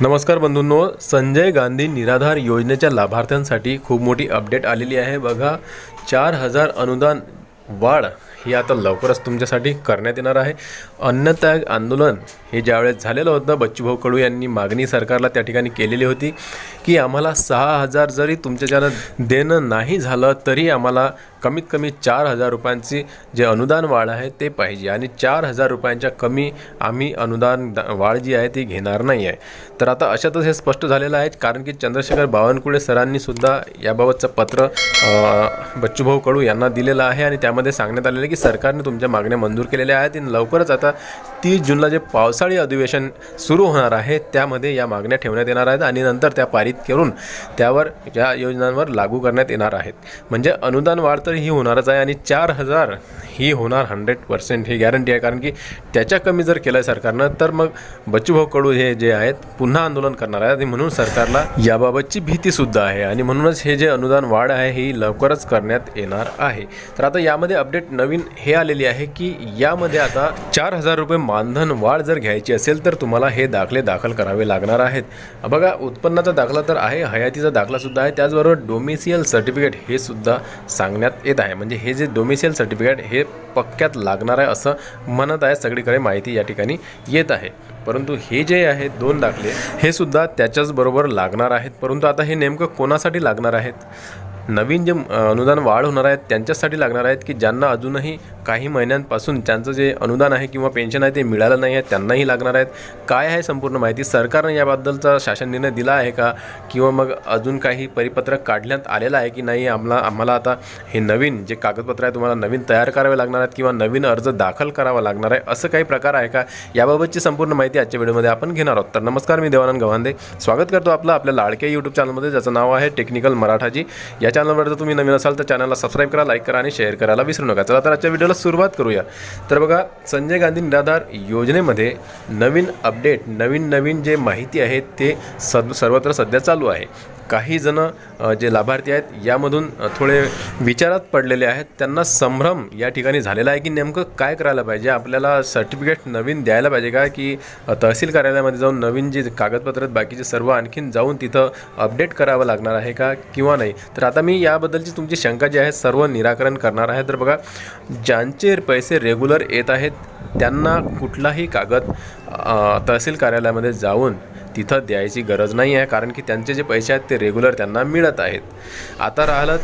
नमस्कार बंधूंनो संजय गांधी निराधार योजनेच्या लाभार्थ्यांसाठी खूप मोठी अपडेट आलेली आहे. बघा चार हजार अनुदान वाढ ही आता लवकरच तुमच्यासाठी करण्यात येणार आहे. अन्नत्याग आंदोलन हे ज्यावेळेस झालेलं होतं बच्चूभाऊ कडू यांनी मागणी सरकारला त्या ठिकाणी केलेली होती की आम्हाला सहा हजार जरी तुमच्याच्यानं देणं नाही झालं तरी आम्हाला कमीत कमी चार हजार रुपयांची जे अनुदान वाढ आहे ते पाहिजे. आणि चार हजार रुपयांच्या कमी आम्ही अनुदान वाढ जी आहे ती घेणार नाही आहे. तर आता अशातच हे स्पष्ट झालेलं आहे कारण की चंद्रशेखर बावनकुळे सरांनी सुद्धा याबाबतचं पत्र बच्चूभाऊ कडू यांना दिलेलं आहे. आणि त्यामध्ये सांगण्यात आलेलं आहे की सरकारने तुमच्या मागण्या मंजूर केलेल्या आहेत. आणि लवकरच आता तीस जूनला जे पावसाळी अधिवेशन सुरू होणार आहे त्यामध्ये या मागण्या ठेवण्यात येणार आहेत आणि नंतर त्या पारित करून त्यावर या योजनांवर लागू करण्यात येणार आहेत. म्हणजे अनुदान वाढ तर ही होणारच आहे आणि चार हजार ही होणार हंड्रेड पर्सेंट ही गॅरंटी आहे. कारण की त्याच्या कमी जर केलं आहे सरकारनं तर मग बच्चूभाऊ कडू हे जे आहेत पुन्हा आंदोलन करणार आहेत आणि म्हणून सरकारला याबाबतची भीतीसुद्धा आहे. आणि म्हणूनच हे जे अनुदान वाढ आहे ही लवकरच करण्यात येणार आहे. तर आता यामध्ये अपडेट नवीन हे आलेली आहे की यामध्ये आता चार हजार रुपये मानधन वाढ जर घ्या घ्यायची असेल तर तुम्हाला हे दाखले दाखल करावे लागणार आहेत. बघा उत्पन्नाचा दाखला तर आहे हयातीचा दाखलासुद्धा आहे. त्याचबरोबर डोमिसियल सर्टिफिकेट हे सुद्धा सांगण्यात येत आहे. म्हणजे हे जे डोमिसियल सर्टिफिकेट हे पक्क्यात लागणार आहे असं म्हणत आहे. सगळीकडे माहिती या ठिकाणी येत आहे. परंतु हे जे आहे दोन दाखले हे सुद्धा त्याच्याचबरोबर लागणार आहेत. परंतु आता हे नेमकं कोणासाठी लागणार आहेत? नवीन जे अनुदान वाढ होणार आहेत त्यांच्यासाठी लागणार आहेत की ज्यांना अजूनही काही महिन्यांपासून त्यांचं जे अनुदान आहे किंवा पेन्शन आहे ते मिळालं नाही आहे त्यांनाही लागणार आहेत. काय आहे संपूर्ण माहिती सरकारने याबद्दलचा शासन निर्णय दिला आहे का? किंवा मग अजून काही परिपत्रक काढण्यात आलेलं आहे की नाही? आम्हाला आम्हाला आता हे नवीन जे कागदपत्र आहे तुम्हाला नवीन तयार करावे लागणार आहेत किंवा नवीन अर्ज दाखल करावा लागणार आहे असं काही प्रकार आहे का? याबाबतची संपूर्ण माहिती आजच्या व्हिडिओमध्ये आपण घेणार आहोत. तर नमस्कार मी देवानंद गव्हांदे. स्वागत करतो आपलं आपल्या लाडक्या यूट्यूब चॅनलमध्ये ज्याचं नाव आहे टेक्निकल मराठाजी. या चॅनलवर जर तुम्ही नवीन असाल तर चॅनलला सबस्क्राईब करा लाईक करा आणि शेअर करायला विसरू नका. चला तर आजच्या व्हिडिओला सुरुवात करूया. तर बघा संजय गांधी निराधार योजनेमध्ये नवीन अपडेट नवीन नवीन जे माहिती आहे ते सद सर्वत्र सध्या चालू आहे. काही जण जे लाभार्थी आहेत यामधून थोडे विचारात पडलेले आहेत. त्यांना संभ्रम या ठिकाणी झालेला आहे की नेमकं काय करायला पाहिजे? आपल्याला सर्टिफिकेट नवीन द्यायला पाहिजे का? की तहसील कार्यालयामध्ये जाऊन नवीन जे कागदपत्र बाकीचे सर्व आणखीन जाऊन तिथं अपडेट करावं लागणार आहे का किंवा नाही? तर आता मी याबद्दलची तुमची शंका जी आहे सर्व निराकरण करणार आहे. तर बघा ज्या ज्यांचे पैसे रेग्युलर येत आहेत त्यांना कुठलाही कागद तहसील कार्यालयामध्ये जाऊन तिथं द्यायची गरज नाही आहे कारण की त्यांचे जे पैसे आहेत ते रेग्युलर त्यांना मिळत आहेत. आता राहिलं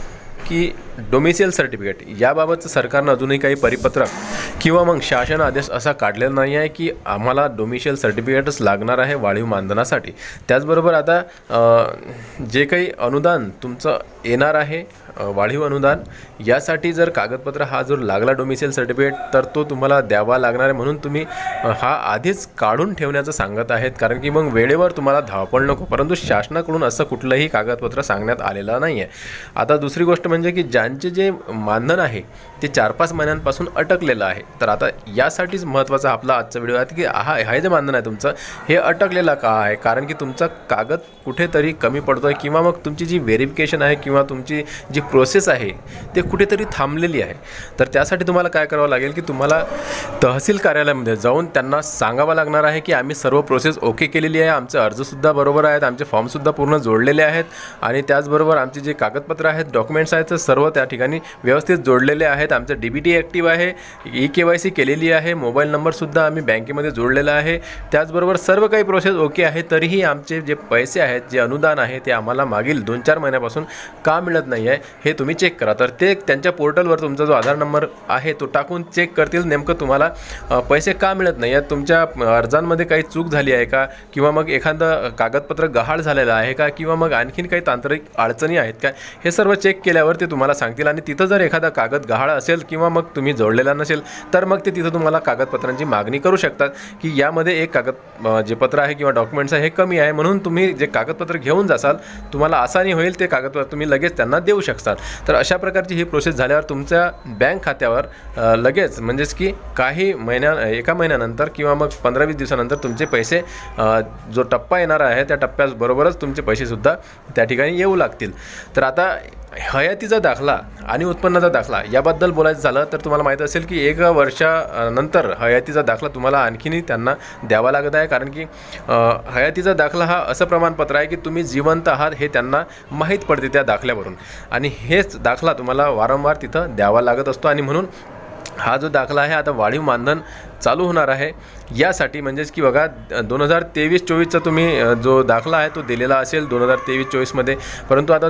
की डोमिसियल सर्टिफिकेट याबाबतचं सरकारनं अजूनही काही परिपत्रक किंवा मग शासन आदेश असा काढलेला नाही आहे की आम्हाला डोमिशियल सर्टिफिकेटच लागणार आहे वाढीव मानधनासाठी. त्याचबरोबर आता जे काही अनुदान तुमचं येणार आहे वाढीव अनुदान. यासाठी जर कागदपत्र हा जर लागला डोमिसेल सर्टिफिकेट तर तो तुम्हाला द्यावा लागणार आहे. म्हणून तुम्ही हा आधीच काढून ठेवण्याचं सांगत आहेत. कारण की मग वेळेवर तुम्हाला धावपळ नको. परंतु शासनाकडून असं कुठलंही कागदपत्र सांगण्यात आलेलं नाही आहे आता दुसरी गोष्ट म्हणजे की ज्यांचे जे मानधन आहे ते चार पाच महिन्यांपासून अटकलेलं आहे. तर आता यासाठीच महत्त्वाचा आपला आजचा व्हिडिओ आहे की हा हे जे मानधन आहे तुमचं हे अटकलेलं का आहे? कारण की तुमचा कागद कुठेतरी कमी पडतो आहे किंवा मग तुमची जी व्हेरिफिकेशन आहे किंवा तुमची जी प्रोसेस आहे ते कुठेतरी थांबलेली आहे. तर त्यासाठी तुम्हाला काय करावं लागेल की तुम्हाला तहसील कार्यालयामध्ये जाऊन त्यांना सांगावं लागणार आहे की आम्ही सर्व प्रोसेस ओके केलेली आहे आमचे अर्जसुद्धा बरोबर आहेत आमचे फॉर्मसुद्धा पूर्ण जोडलेले आहेत आणि त्याचबरोबर आमचे जे कागदपत्र आहेत डॉक्युमेंट्स आहेत सर्व त्या ठिकाणी व्यवस्थित जोडलेले आहेत. आमचं डी बी टी ॲक्टिव्ह आहे ई के वाय सी केलेली आहे मोबाईल नंबरसुद्धा आम्ही बँकेमध्ये जोडलेला आहे. त्याचबरोबर सर्व काही प्रोसेस ओके आहे तरीही आमचे जे पैसे आहेत जे अनुदान आहे ते आम्हाला मागील दोन चार महिन्यापासून का मिळत नाही आहे हे तुम्ही चेक करा. तर ते त्यांच्या पोर्टलवर तुमचा जो आधार नंबर आहे तो टाकून चेक करतील. नेमकं तुम्हाला पैसे का मिळत नाही आहेत तुमच्या अर्जांमध्ये काही चूक झाली आहे का? किंवा मग एखादं कागदपत्र गहाळ झालेलं आहे का? किंवा मग आणखीन काही तांत्रिक अडचणी आहेत का? हे सर्व चेक केल्यावर ते तुम्हाला सांगतील. आणि तिथं जर एखादा कागद गहाळ असेल किंवा मग तुम्ही जोडलेला नसेल तर मग ते तिथं तुम्हाला कागदपत्रांची मागणी करू शकतात की यामध्ये एक कागद जे पत्र आहे किंवा डॉक्युमेंट्स आहे हे कमी आहे. म्हणून तुम्ही जे कागदपत्र घेऊन जासाल तुम्हाला आसानी होईल ते कागदपत्र तुम्ही लगेच लगेच त्यांना देऊ शकतात. तर अशा प्रकारची ही प्रोसेस झाल्यावर तुमच्या बँक खात्यावर लगेच म्हणजेच की काही महिन्या एका महिन्यानंतर किंवा मग पंधरा वीस दिवसानंतर तुमचे पैसे जो टप्पा येणार आहे त्या टप्प्याबरोबरच तुमचे पैसेसुद्धा त्या ठिकाणी येऊ लागतील. तर आता हयातीचा दाखला आणि उत्पन्नाचा दाखला याबद्दल बोलायचं झालं तर तुम्हाला माहीत असेल की एक वर्षानंतर हयातीचा दाखला तुम्हाला आणखीनही त्यांना द्यावा लागत आहे. कारण की हयातीचा दाखला हा असं प्रमाणपत्र आहे की तुम्ही जिवंत आहात हे त्यांना माहीत पडते त्या दाखल्यावरून. आणि हेच दाखला तुम्हाला वारंवार तिथं द्यावा लागत असतो. आणि म्हणून हा जो दाखला आहे आता वाढीव मानधन चालू होणार आहे. यासाठी म्हणजेच की बघा दोन हजार तेवीस चोवीसचा तुम्ही जो दाखला आहे तो दिलेला असेल दोन हजार तेवीस चोवीसमध्ये. परंतु आता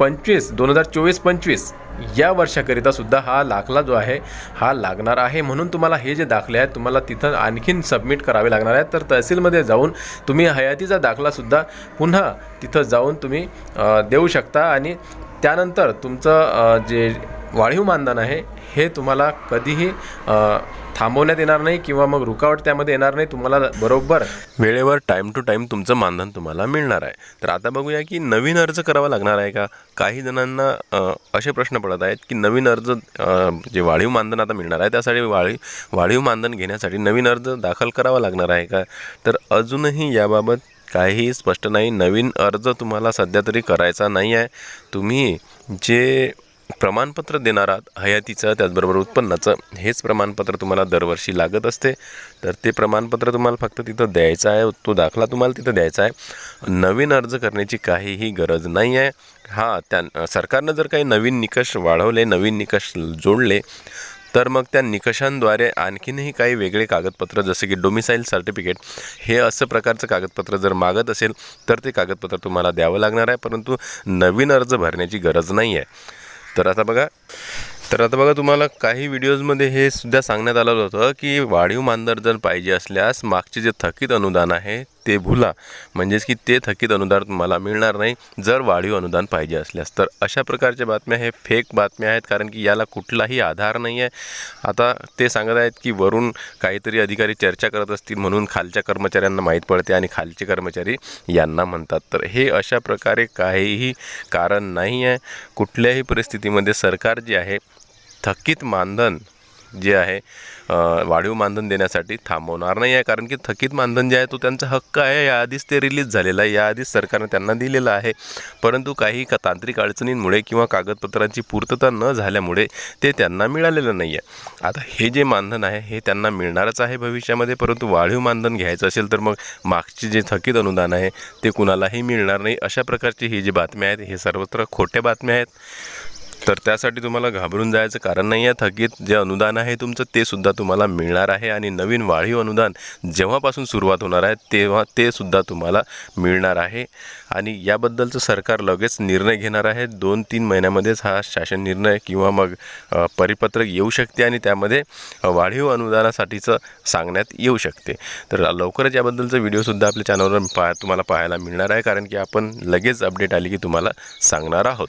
पंचवीस दोन हजार चोवीस पंचवीस. या वर्षाकरिता सुद्धा हा दाखला जो आहे हा लागणार आहे. म्हणून तुम्हाला हे जे दाखले आहेत तुम्हाला तिथं आणखीन सबमिट करावे लागणार आहेत. तर तहसीलमध्ये जाऊन तुम्ही हयातीचा दाखलासुद्धा पुन्हा तिथं जाऊन तुम्ही देऊ शकता. आणि त्यानंतर तुमचं जे वाढीव मानधन आहे हे तुम्हाला कधीही थांबवण्यात येणार नाही किंवा मग रुकावट त्यामध्ये येणार नाही तुम्हाला बरोबर वेळेवर टाईम टू टाईम तुमचं मानधन तुम्हाला मिळणार आहे. तर आता बघूया की नवीन अर्ज करावा लागणार आहे का? काही जणांना असे प्रश्न पडत आहेत की नवीन अर्ज जे वाढीव मानधन आता मिळणार आहे त्यासाठी वाळी वाढीव मानधन घेण्यासाठी नवीन अर्ज दाखल करावा लागणार आहे का? तर अजूनही याबाबत काहीही स्पष्ट नाही. नवीन अर्ज तुम्हाला सध्या तरी करायचा नाही आहे. तुम्ही जे प्रमाणपत्र देणार आहात हयातीचं त्याचबरोबर उत्पन्नाचं हेच प्रमाणपत्र तुम्हाला दरवर्षी लागत असते. तर ते प्रमाणपत्र तुम्हाला फक्त तिथं द्यायचं आहे. तो दाखला तुम्हाला तिथं द्यायचा आहे. नवीन अर्ज करण्याची काहीही गरज नाही आहे. हा त्या सरकारनं जर काही नवीन निकष वाढवले नवीन निकष जोडले तर मग त्या निकषांद्वारे आणखीनही काही वेगळे कागदपत्र जसे की डोमिसाईल सर्टिफिकेट हे असं प्रकारचं कागदपत्र जर मागत असेल तर ते कागदपत्र तुम्हाला द्यावं लागणार आहे. परंतु नवीन अर्ज भरण्याची गरज नाही आहे. तर आता बघा तर आता बघा तुम्हाला काही व्हिडिओजमध्ये हे सुद्धा सांगण्यात आलं होतं की वाढीव मानधन जर पाहिजे असल्यास मागचे जे थकीत अनुदान आहे ते भुला. म्हणजेच की ते थकीत अनुदान तुम्हाला मिळणार नाही. जर वाढीव अनुदान पाहिजे असल्यास. तर अशा प्रकारच्या बातम्या हे फेक बातम्या आहेत. कारण की याला कुठलाही आधार नाही आहे. आता ते सांगत आहेत की वरून काहीतरी अधिकारी चर्चा करत असतील म्हणून खालच्या कर्मचाऱ्यांना माहीत पडते आणि खालचे कर्मचारी यांना म्हणतात. तर हे अशा प्रकारे काहीही कारण नाही आहे. कुठल्याही परिस्थितीमध्ये सरकार जे आहे थकीत मानधन जे आहे वाढीव मानधन देण्यासाठी थांबवणार नाही आहे. कारण की थकीत मानधन जे आहे तो त्यांचा हक्क आहे. याआधीच ते रिलीज झालेला आहे. याआधीच सरकारने त्यांना दिलेलं आहे. परंतु काही का तांत्रिक अडचणींमुळे किंवा कागदपत्रांची पूर्तता न झाल्यामुळे ते त्यांना मिळालेलं नाही आहे आता हे जे मानधन आहे हे त्यांना मिळणारच आहे भविष्यामध्ये. परंतु वाढीव मानधन घ्यायचं असेल तर मग मागचे जे थकीत अनुदान आहे ते कुणालाही मिळणार नाही. अशा प्रकारची ही जी बातम्या आहेत हे सर्वत्र खोट्या बातम्या आहेत. तर त्यासाठी तुम्हाला घाबरून जायचं कारण नाही आहे. थकीत जे अनुदान आहे तुमचं ते सुद्धा तुम्हाला मिळणार आहे. आणि नवीन वाढीव अनुदान जेव्हापासून सुरुवात होणार आहे तेव्हा ते सुद्धा तुम्हाला मिळणार आहे. आणि याबद्दलचं सरकार लगेच निर्णय घेणार आहे. दोन तीन महिन्यामध्येच हा शासन निर्णय किंवा मग परिपत्रक येऊ शकते आणि त्यामध्ये वाढीव अनुदानासाठीचं सांगण्यात येऊ शकते. तर लवकरच याबद्दलचा व्हिडिओसुद्धा आपल्या चॅनलवर पा तुम्हाला पाहायला मिळणार आहे. कारण की आपण लगेच अपडेट आली की तुम्हाला सांगणार आहोत.